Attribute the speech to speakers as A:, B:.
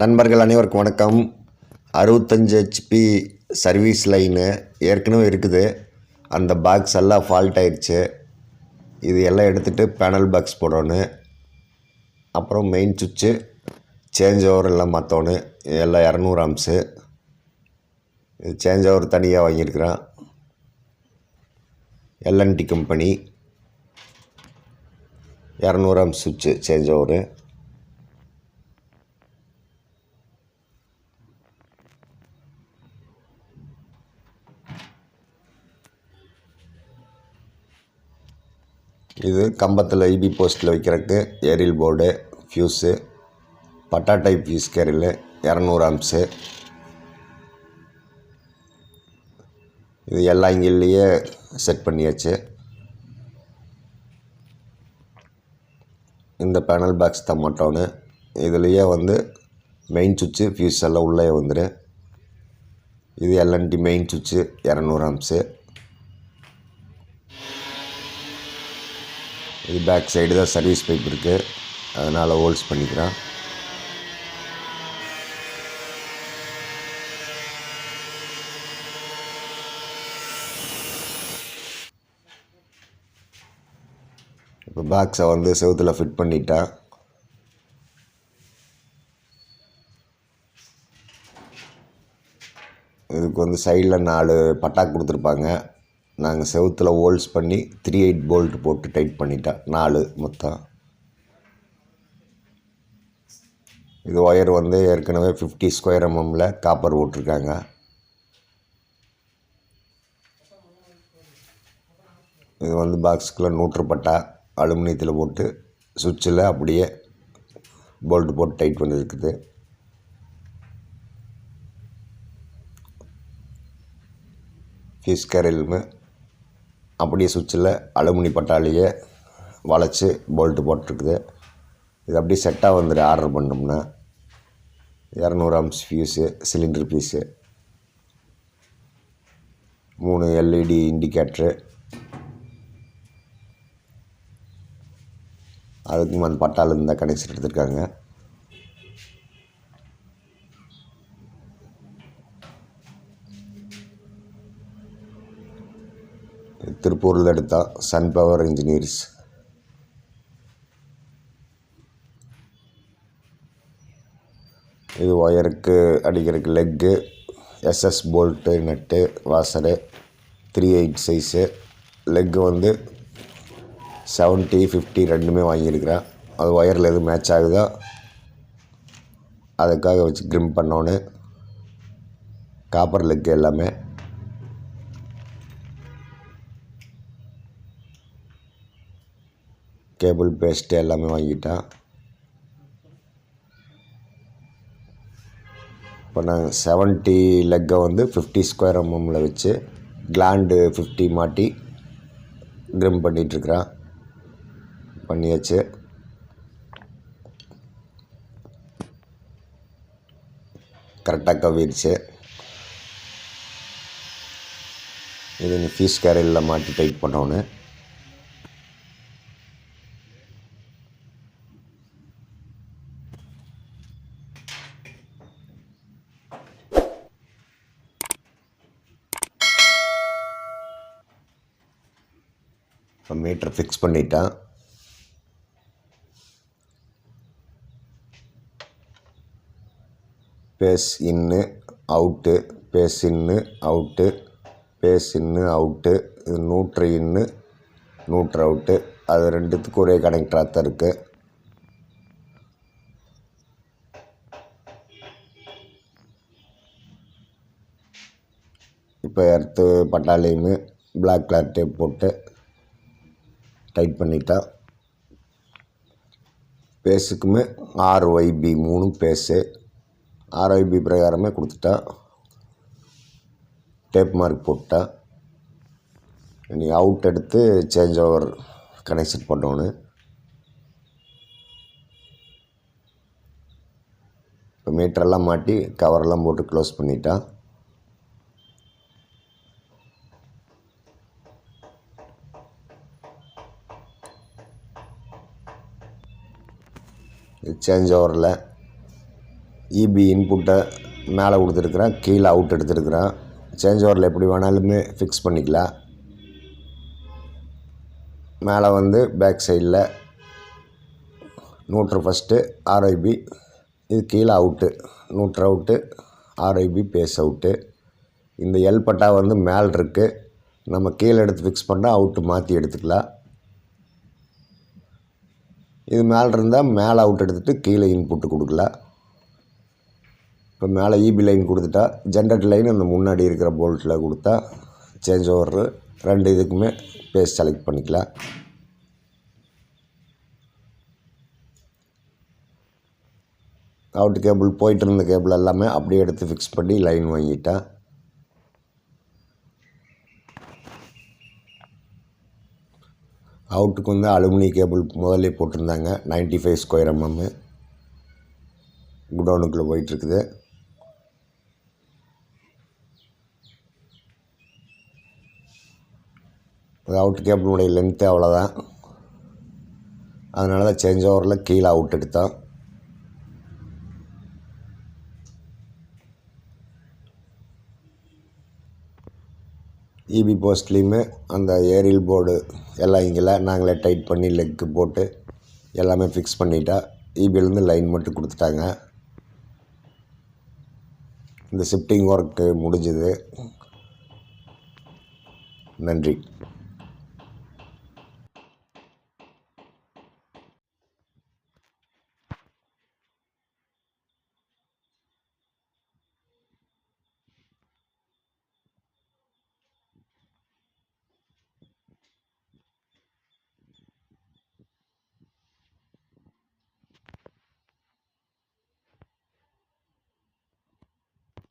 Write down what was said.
A: நண்பர்கள் அனைவருக்கும் வணக்கம். அறுபத்தஞ்சு ஹெச்பி சர்வீஸ் லைனு ஏற்கனவே இருக்குது. அந்த பாக்ஸ் எல்லாம் ஃபால்ட் ஆயிடுச்சு இது எல்லாம் எடுத்துகிட்டு பேனல் பாக்ஸ் போடணும் அப்புறம் மெயின் சுவிட்சு சேஞ்ச் ஓவர் எல்லாம் மாற்றணும் எல்லாம் இரநூறு ஆம்ஸு இது சேஞ்ச் ஓவர் தனியாக வாங்கியிருக்கிறேன். எல்என்டி கம்பெனி இரநூறு ஆம்ஸ் சுவிட்சு சேஞ்ச் ஓவரு இது கம்பத்தில் ஐபி போஸ்ட்டில் வைக்கிறதுக்கு ஏரியல் போர்டு ஃப்யூஸு பட்டா டைப் ஃபியூஸ் கேரியல் இரநூறு ஆம்ஸு இது எல்லா இங்கிலேயே செட் பண்ணியாச்சு. இந்த பேனல் பாக்ஸ் தான் மாட்டோன்னு இதுலேயே வந்து மெயின் சுவிட்சு ஃபியூஸ் எல்லாம் உள்ளே வந்துடும் இது எல்என்டி மெயின் சுவிட்சு இரநூறு ஆம்ஸு இது பேக் சைடு தான் சர்வீஸ் பைப் இருக்குது அதனால் ஹோல்ஸ் பண்ணிக்கிறேன் இப்போ பேக்ஸை வந்து செவுத்தில் ஃபிட் பண்ணிட்டேன் இதுக்கு வந்து சைடில் நாலு பட்டா கொடுத்துருப்பாங்க. நாங்கள் செவுத்தில் ஹோல்ஸ் பண்ணி த்ரீ எயிட் போல்ட் போட்டு டைட் பண்ணிட்டேன் நாலு மொத்தம். இது ஒயர் வந்து ஏற்கனவே ஃபிஃப்டி ஸ்கொயர் எம்எம்மில் காப்பர் போட்டிருக்காங்க. இது வந்து பாக்ஸுக்குள்ளே நூற்றுப்பட்டா அலுமினியத்தில் போட்டு சுவிட்சில் அப்படியே போல்ட் போட்டு டைட் பண்ணியிருக்குது ஃபீஸ் கேரலுமே அப்படியே சுவிட்சில் அலுமினி பட்டாலேயே வளைச்சி போல்ட்டு போட்டிருக்குது. இது அப்படியே செட்டாக வந்துடு ஆர்டர் பண்ணோம்னா இரநூறு ஃபியூஸு சிலிண்டர் பீஸு மூணு எல்இடி இண்டிகேட்ரு அதுக்கும் அந்த பட்டாலேருந்து தான் கனெக்ஷன் எடுத்திருக்காங்க. பொருள் எடுத்தா சன் பவர் இன்ஜினியர்ஸ் இது ஒயருக்கு அடிக்கிறதுக்கு lug SS bolt nut washer three eight size lug வந்து செவன்ட்டி ஃபிஃப்டி ரெண்டுமே வாங்கியிருக்கிறேன். அது ஒயரில் எதுவும் மேட்ச் ஆகுதோ அதுக்காக வச்சு க்ரிம் பண்ணோன்னு. காப்பர் லெக்கு எல்லாமே. கேபிள் பேஸ்ட்டு எல்லாமே வாங்கிட்டேன் இப்போ நான் செவன்ட்டி லெக்கை வந்து ஃபிஃப்டி ஸ்கொயர் எம்எம்மில் வச்சு கிளாண்டு ஃபிஃப்டி மாட்டி க்ரிம் பண்ணிகிட்ருக்குறேன் பண்ணியாச்சு. கரெக்டாக கவிடுச்சு இது நீ ஃபீஸ் கேரியலில் மாட்டி டைட் பண்ணோன்னு. இப்போ மீட்டர் ஃபிக்ஸ் பண்ணிட்டேன். Phase in out phase in out phase in out இது நூற்று இன்னு நூற்று அவுட்டு அது ரெண்டுத்துக்கும் ஒரே கனெக்டராக தான் இருக்குது இப்போ எர்த்து பட்டாலையுமே பிளாக் கலர் டேப் போட்டு டைட் பண்ணிட்டா. பேஸுக்குமே ஆர்ஒய்பி மூணு பேஸு. ஆர்ஒய்பி பிரகாரமே கொடுத்துட்டா. டேப் மார்க் போட்டா. நீ அவுட் எடுத்து சேஞ்ச் ஓவர் கனெக்ஷன் பண்ணணும் இப்போ மீட்டரெல்லாம் மாட்டி கவரெல்லாம் போட்டு க்ளோஸ் பண்ணிட்டா. சேஞ்ச் ஓவரில் இபி இன்புட்டை மேலே கொடுத்துருக்குறேன் கீழே அவுட் எடுத்துருக்குறேன். சேஞ்ச் ஓவரில் எப்படி வேணாலுமே ஃபிக்ஸ் பண்ணிக்கலாம். மேலே வந்து பேக் சைடில் நூட்ரு ஃபஸ்ட்டு ஆர்ஐபி இது கீழே out neutral out RIB phase out இந்த எல்பட்டா வந்து மேல் இருக்குது நம்ம கீழே எடுத்து ஃபிக்ஸ் பண்ணால் அவுட்டு மாற்றி எடுத்துக்கலாம். இது மேலே இருந்தால் மேலே அவுட் எடுத்துகிட்டு கீழே இன்புட்டு கொடுக்கலாம் இப்போ மேலே இபி லைன் கொடுத்துட்டா ஜென்ரட் லைன் அந்த முன்னாடி இருக்கிற போல்ட்டில் கொடுத்தா சேஞ்ச் ஓவர் ரெண்டு இதுக்குமே பேஸ் செலக்ட் பண்ணிக்கலாம் அவுட் கேபிள் போயிட்டு இருந்த கேபிள் எல்லாமே அப்படியே எடுத்து ஃபிக்ஸ் பண்ணி லைன் வாங்கிட்டேன் அவுட்டுக்கு வந்து அலுமினி கேபிள் முதல்ல போட்டிருந்தாங்க 95 ஃபைவ் ஸ்கொயர் எம்எம்மு குடோனுக்குள்ளே போயிட்டுருக்குது. அவுட் கேபிளுடைய லென்த்து அவ்வளோதான் அதனால தான் சேஞ்ச் ஓவரில் கீழே அவுட் எடுத்தோம். இபி போஸ்ட்லேயுமே அந்த ஏரியல் போர்டு எல்லாம் இங்கெல்லாம் நாங்களே டைட் பண்ணி லெக்கு போட்டு எல்லாமே ஃபிக்ஸ் பண்ணிட்டா இபிலேருந்து லைன் மட்டும் கொடுத்துட்டாங்க. இந்த ஷிஃப்டிங் ஒர்க்கு முடிஞ்சுது. நன்றி.